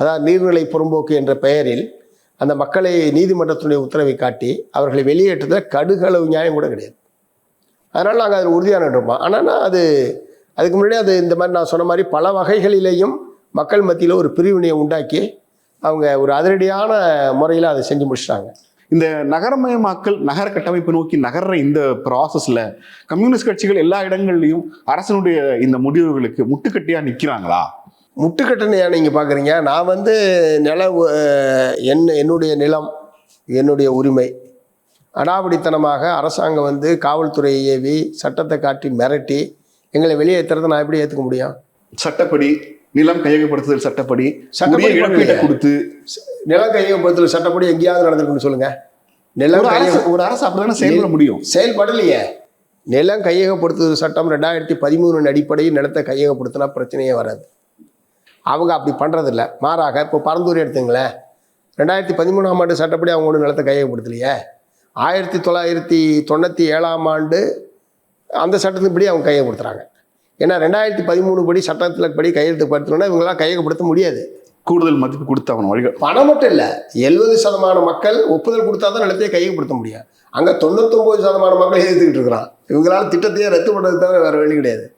அதாவது நீர்நிலை புறம்போக்கு என்ற பெயரில் அந்த மக்களை நீதிமன்றத்தினுடைய உத்தரவை காட்டி அவர்களை வெளியேற்றதில் கடுகளவு நியாயம் கூட கிடையாது. அதனால் நாங்கள் அதில் உறுதியாக இருப்போம் ஆனால் நான் அது அதுக்கு முன்னாடி அது இந்த மாதிரி நான் சொன்ன மாதிரி பல வகைகளிலேயும் மக்கள் மத்தியில் ஒரு பிரிவினையை உண்டாக்கி அவங்க ஒரு அதிரடியான முறையில் அதை செஞ்சு முடிச்சிட்டாங்க. இந்த நகரமயமாக்கல் நகர கட்டமைப்பு நோக்கி நகர்ற இந்த ப்ராசஸில் கம்யூனிஸ்ட் கட்சிகள் எல்லா இடங்கள்லையும் அரசனுடைய இந்த முடிவுகளுக்கு முட்டுக்கட்டியாக நிற்கிறாங்களா முட்டுக்கட்டணையா நீங்கள் பார்க்குறீங்க நான் வந்து நில என் என்னுடைய நிலம் என்னுடைய உரிமை. அடாவடித்தனமாக அரசாங்கம் வந்து காவல்துறையை ஏவி சட்டத்தை காட்டி மிரட்டி எங்களை வெளியேற்றுறதை நான் எப்படி ஏற்றுக்க முடியும்? சட்டப்படி நிலம் கையகப்படுத்துதல் சட்டப்படி சட்டப்படி இழப்பீட்டை. கொடுத்து நிலம் கையகப்படுத்தல் சட்டப்படி எங்கேயாவது நடந்திருக்குன்னு சொல்லுங்க. நிலம் ஒரு அரசு அப்படிதானே செயல்பட முடியும்? செயல்படலையே. நிலம் கையகப்படுத்துதல் சட்டம் ரெண்டாயிரத்தி பதிமூணின் அடிப்படையில் நிலத்தை கையகப்படுத்தினா பிரச்சனையே வராது. அவங்க அப்படி பண்ணுறதில்ல மாறாக இப்போ பரந்தூர் எடுத்துங்களேன். ரெண்டாயிரத்தி பதிமூணாம் ஆண்டு சட்டப்படி அவங்க ஒன்றும் நிலத்தை கையகப்படுத்தலையே ஆயிரத்தி தொள்ளாயிரத்தி தொண்ணூற்றி ஏழாம் ஆண்டு அந்த சட்டத்தின்படி அவங்க கையகப்படுத்துகிறாங்க ஏன்னா ரெண்டாயிரத்தி பதிமூணு படி சட்டத்தில் படி கையெழுத்துப்படுத்தணும்னா இவங்களாம் கையகப்படுத்த முடியாது. கூடுதல் மதிப்பு கொடுத்து அவன் வழிக பணம் மட்டும் இல்லை எழுபது சதமான மக்கள் ஒப்புதல் கொடுத்தா தான் நிலத்தையே கையகப்படுத்த முடியும். அங்கே தொண்ணூத்தொம்பது சதமான மக்கள் எதிர்த்துக்கிட்டு இருக்கிறான். இவங்களால திட்டத்தையே ரத்து பண்ணுறது தவிர வேறு வழி கிடையாது.